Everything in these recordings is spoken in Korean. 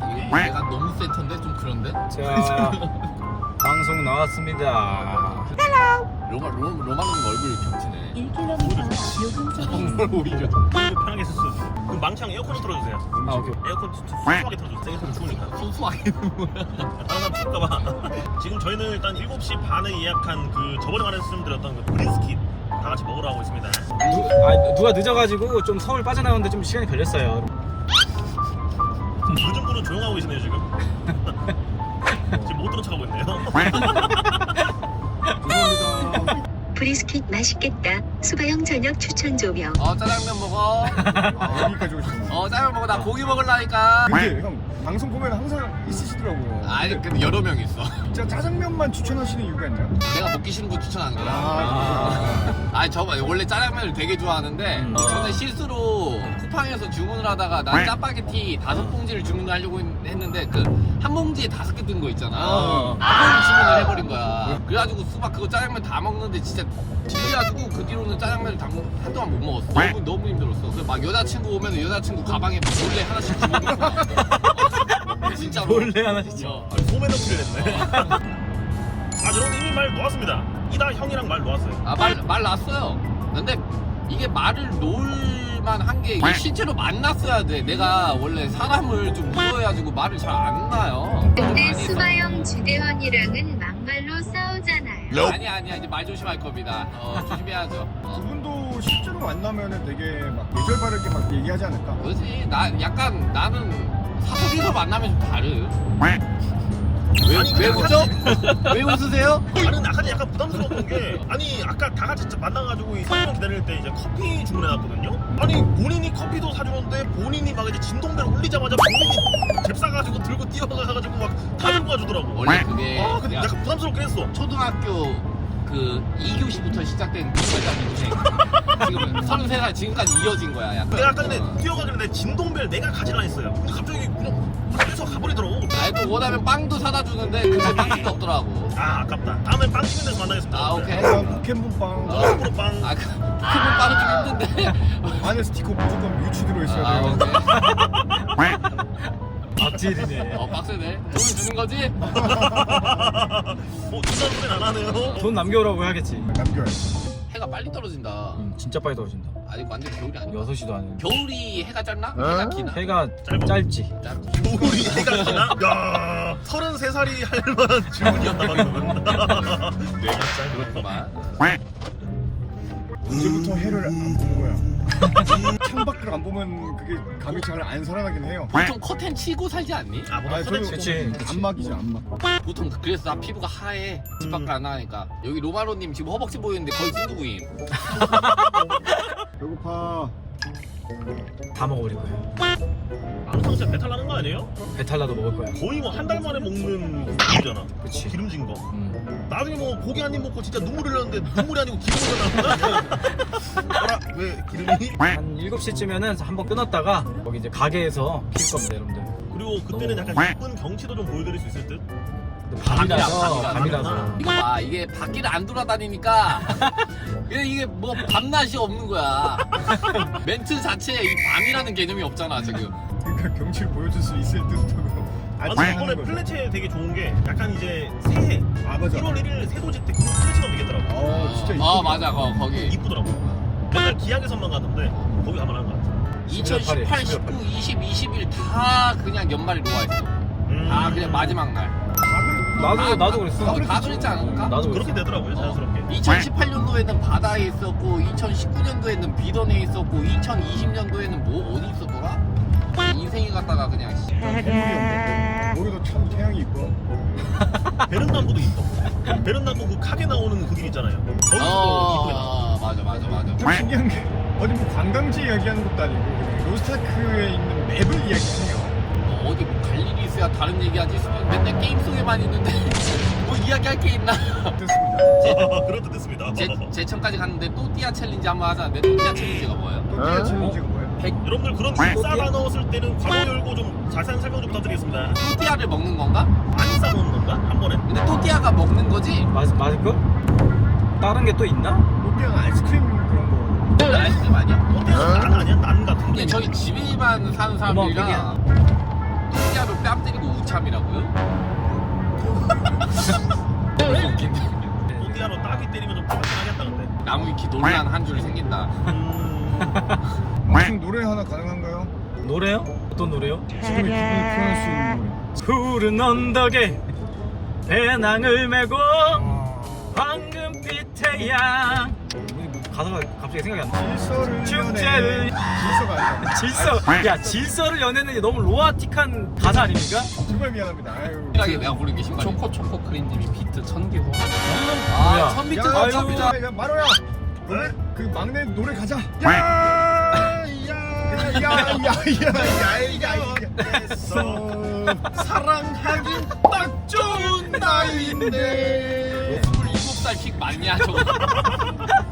내가 너무 센터인데 좀 그런데? 자 방송 나왔습니다 로마 로, 로마는 얼굴 겹치네 1km 요금소 정말 오히려 편하게 쓸 수. 그럼 망창 에어컨 좀 틀어주세요. 아 오케이 에어컨 수- 수수하게 틀어주세요. 세게 추우니까. 소소하게 다른 사람 춥까봐. 지금 저희는 일단 7시 반에 예약한 그 저번에 말씀드렸던 그 브리스킷 다 같이 먹으러 가고 있습니다. 누, 아, 누가 늦어가지고 좀 서울 빠져나오는데 좀 시간이 걸렸어요 늦은 분은 조용하고 계시네요 지금. 지금 못 들은 척하고 있네요. 브리스킷 맛있겠다. 수바형 저녁 추천 조명. 어 짜장면 먹어. 여기까지 오시는 어 짜장면 먹어. 나 고기 먹으려니까. 근데 형 방송 보면 항상 있으시더라고요 아니 근데 여러 명 있어. 진짜 짜장면만 추천하시는 이유가 있나요? 내가 먹기 싫은 거 추천하는 거야 아, 아니 저 원래 짜장면을 되게 좋아하는데 음. 저는 실수로 쿠팡에서 주문을 하다가 난 짜파게티 다섯 봉지를 주문하려고 했는데 그 한 봉지에 다섯 개 든 거 있잖아. 어. 그걸 주문을 해버린 거야. 그래가지고 수박 그거 짜장면 다 먹는데 진짜 질려가지고 그 뒤로는 짜장면을 당- 한동안 못 먹었어. 너무, 너무 힘들었어. 그래서 막 여자친구 오면 여자친구 가방에 몰래 하나씩 막. 진짜로 몰래 하나씩 어. 소매 넣기를 했네. 아 저는 이미 말 놓았습니다. 이다 형이랑 말 놓았어요. 아말 말 났어요. 근데 이게 말을 놓을만 한게 실제로 만났어야 돼. 내가 원래 사람을 좀 무서워해가지고 말을 잘 안 나요. 근데. 수바형 주대원이랑은 막말로 싸우잖아요 아니 아니야 이제 말 조심할 겁니다. 어, 조심해야죠. 어. 그분도 실제로 만나면은 되게 막 예절 바르게 막 얘기하지 않을까? 그렇지. 나 약간 나는 사석에서 만나면 좀 다르. 왜, 아니, 왜 그냥 웃죠? 왜 웃으세요? 나는 아까 약간 부담스러웠던 게 아니 아까 다 같이 만나가지고 이 사람 기다릴 때 이제 커피 주문해놨거든요. 아니 본인이 커피도 사주는데 본인이 막 이제 진동벨 울리자마자 본인이 잽 싸가지고 들고 뛰어가가지고 막다 들고 가주더라고. 원래 그게 아 근데 약간 부담스럽긴 했어. 초등학교 그 2교시부터 시작된 그거장 인생. 지금 33살 지금까지 이어진 거야. 약간. 내가 아까 전에 어. 뛰어가길래 진동벨 내가 가지라 했어요. 근데 갑자기 그냥 그래서 가버리더라고. 아니 또 원하면 빵도 사다 주는데 그거 빵도 없더라고. 아 아깝다. 다음엔 빵 치는 데서 만나겠습니다. 아 오케이. 아, 포켓몬빵 어. 프로 빵. 아 그, 그건 빵은 좀 힘든데. 안에 스티커 무조건 유치 들어있어야 아 돼요 오케이. 악질이네 어 빡세네. 돈을 주는 거지? 뭐 준다는 안 하네요. 돈 남겨오라고 해야겠지 남겨야지 해가 빨리 떨어진다. 음, 진짜 빨리 떨어진다 아직 완전 겨울이 아니야. 6시도 안 해. 겨울이 해가 짧나? 해가 기나? 해가 짧아. 짧지 짧지. 우리 해가 지나? 야, 33살이 할 만한 질문이었다 짧은 그렇구만. 언제부터 해를 안 본 거야 창밖을 안 보면 그게 감이 잘 안 살아나긴 해요 보통 커튼 치고 살지 않니? 아, 뭐다 아, 커튼 저는 그치. 안막이죠 안막 보통 그래서 나 피부가 하얘. 집 밖을 안 나가니까. 여기 로마로님 지금 허벅지 보이는데 거의 순두부임. 배고파 다 먹어버릴 거야 아무튼 진짜 배탈 나는 거 아니에요? 배탈나도 먹을 거야 거의 뭐 한 달 만에 먹는 고기잖아. 그치 기름진 거. 음. 나중에 뭐 고기 한 입 먹고 진짜 눈물 흘렸는데 눈물이 아니고 기름이 나는 거야. 뭐라? 왜 기름이? 한 7시쯤에는 한번 끊었다가 거기 이제 가게에서 킬 겁니다 여러분들 그리고 그때는 약간 이쁜 경치도 좀 보여드릴 수 있을 듯. 근데 밤이라, 밤이라서 밤이라. 밤이라서 이거 봐 이게 밖을 안 돌아다니니까 그냥 이게 뭐 밤낮이 없는 거야 멘트 자체에 이 밤이라는 개념이 없잖아 지금 그러니까 경치를 보여줄 수 있을 듯도 아니 이번에 하는 거죠. 플래체 되게 좋은 게 약간 이제 새해 아 맞아 1월 1일 세도지 때 그런 플래체가 되겠더라고. 어 진짜 어 이쁘다. 맞아 거, 거기 이쁘더라고. 맨날 기약에서만 가던데 거기 가면 한것 같아. 2018, 19, 20, 21 다 그냥 연말에 놓아있어 음. 다 그냥 마지막 날 나도 아, 나도 그랬어 어, 다 그랬지 않을까? 나도 그렇게 그랬어 되더라고요 자연스럽게. 2018년도에는 바다에 있었고 2019년도에는 비던에 있었고 2020년도에는 뭐 어디 있었더라? 인생이 갔다가 그냥 씨. 우리도 참 태양이 이뻐 베른남보도 이뻐. 베른남보 그 카게 나오는 그길 있잖아요. 거기도 이쁘게 나와. 어, 맞아 맞아 맞아 참 신기한 게 어디 뭐 관광지 이야기하는 것도 아니고 그냥 로스타크에 있는 맵을 이야기해요 어, 어디 뭐갈 일이 있어야 다른 얘기하지 싶으 속에만 있는데 뭐 이야기할 게 있나 됐습니다 그렇다 됐습니다. 제, 제천까지 갔는데 또 띠아 챌린지 한번 하자는데 또 띠아 챌린지가 뭐예요? 또 띠아 챌린지가 뭐예요? 여러분들 그런 싸다 넣었을 때는 괄호 열고 좀 자세한 설명 좀 부탁드리겠습니다. 또 띠아를 먹는 건가? 많이 싸놓는 건가? 한 번에? 근데 또 띠아가 먹는 거지? 맞, 맞을걸? 다른 게 또 있나? 롯데는 아이스크림 그런 거또 아이스크림 아니야? 또띠아 난 아니야? 난 같은데. 근데 저희 집에만 사는 사람들이랑 또 띠아 본디아로 뺨 때리고 우참이라고요? 나무 위키 논란 한 줄 생긴다. 음... 무슨 노래 하나 가능한가요? 노래요? 어떤 노래요? 지금의 기분을 표현할 수 있는 노래. 푸른 언덕에 배낭을 메고 황금빛 태양. 뭐 가사가 갑자기 생각이 안 나. 질서를 축제를- 질서가 아니라. 질서. 야 질서를 연애는 너무 로아틱한 가사 아닙니까? 정말 미안합니다. 아유. 내가 부른 게 신발이 초코 초코 크림님이 비트 천기호. 뭐 밑에 야, 잡히자. 야, 마로야. 어? 그 막내 노래 가자. 야, 야 야 야 야 야야야 사랑하긴 딱 좋은 나이인데. 27살 킥 맞냐 저거?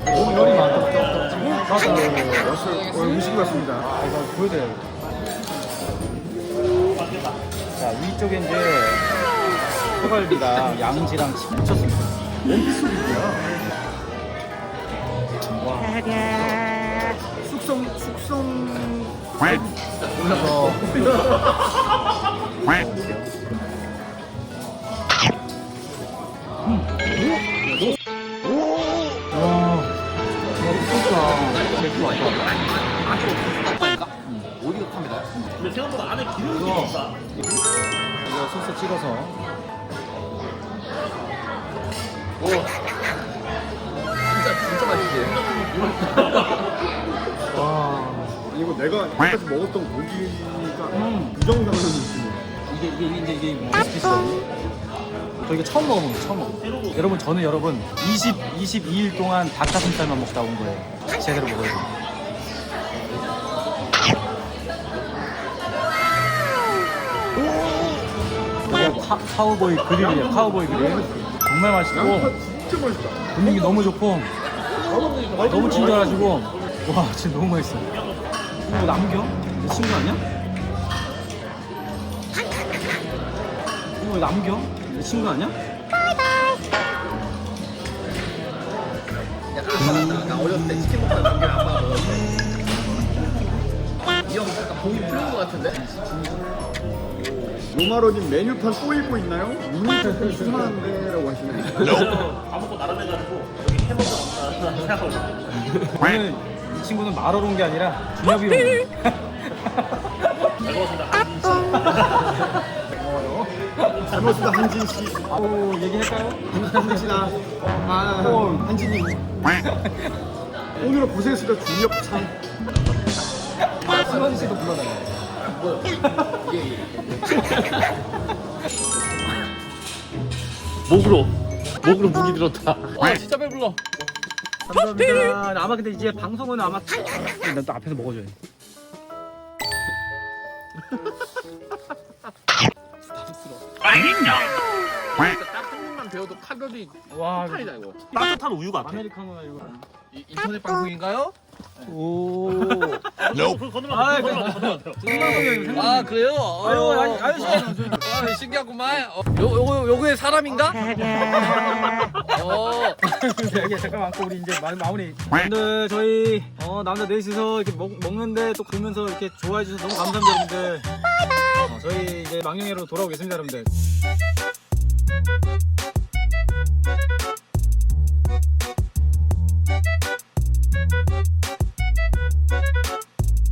열이 많다. 지금 음식 같습니다. 아, 이거 보여드려 자 위쪽에 이제 소갈비랑 양지랑 침 묻혔습니다. 숙성 숙성 올려서 어디가 카메라야? 근데 생각보다 안에 기름이 좀 있다 이거 소스 찍어서 진짜 진짜 맛있지? 이거 내가 여태까지 먹었던 고기가 음. 부정당하는 느낌이야 이게 이게 이제 이게 뭐 스피스 저 이거 처음 먹어본 거 처음 먹어 여러분 저는 여러분 20 22일 동안 닭가슴살만 먹다 온 거예요. 제대로 먹어야 돼 이거 카, 카우보이 그릴이에요 카우보이 그릴 정말 맛있고 진짜 맛있다 분위기 너무 좋고 너무 친절하시고 와 진짜 너무 맛있어 이거 남겨? 내 친구 아니야? 이거 남겨? 내 친구 아니야? 나 어렸을 때 치킨 먹다 남긴 아빠가 먹었어 이형 약간 봉이 풀린 것 같은데? 로마로님 메뉴판 또 읽고 있나요? 문의탈 수상한데 라고 하시네 다 먹고 나름해가지고 여기 해먹어 생각하고 오늘 이 친구는 말하러 온게 아니라 준혁이로 온. 잘 먹었습니다 잘 먹었습니다 한진씨. 아우 얘기할까요? 한진 씨다 아 한진님 오늘은 고생했습니다 준혁참. 승원 씨도 불러달라 목으로. 목으로 무기 들었다. 아 진짜 배불러. 감사합니다. 아마 근데 이제 방송은 아마 난또 앞에서 먹어줘야 돼. 따뜻한 배워도 칼로리 와 이거. 따뜻한 우유 같아 아메리카노 이거. 이, 인터넷 방송인가요? 오 건너면 아, 안 돼, 건너면 안 돼, 건너면 안 돼. 생방송이에요 아 그래요? 아유 아니 아유 씨. 아, 신기하구만. 어, 요, 요거, 요거의 사람인가? 어. 여기 잠깐만 안고 우리 이제 마, 마무리. 여러분들 저희 어, 남자 넷이서 이렇게 먹, 먹는데 또 보면서 이렇게 좋아해 주셔서 너무 감사합니다 여러분들. 어, 저희 이제 망령회로 돌아오겠습니다 여러분들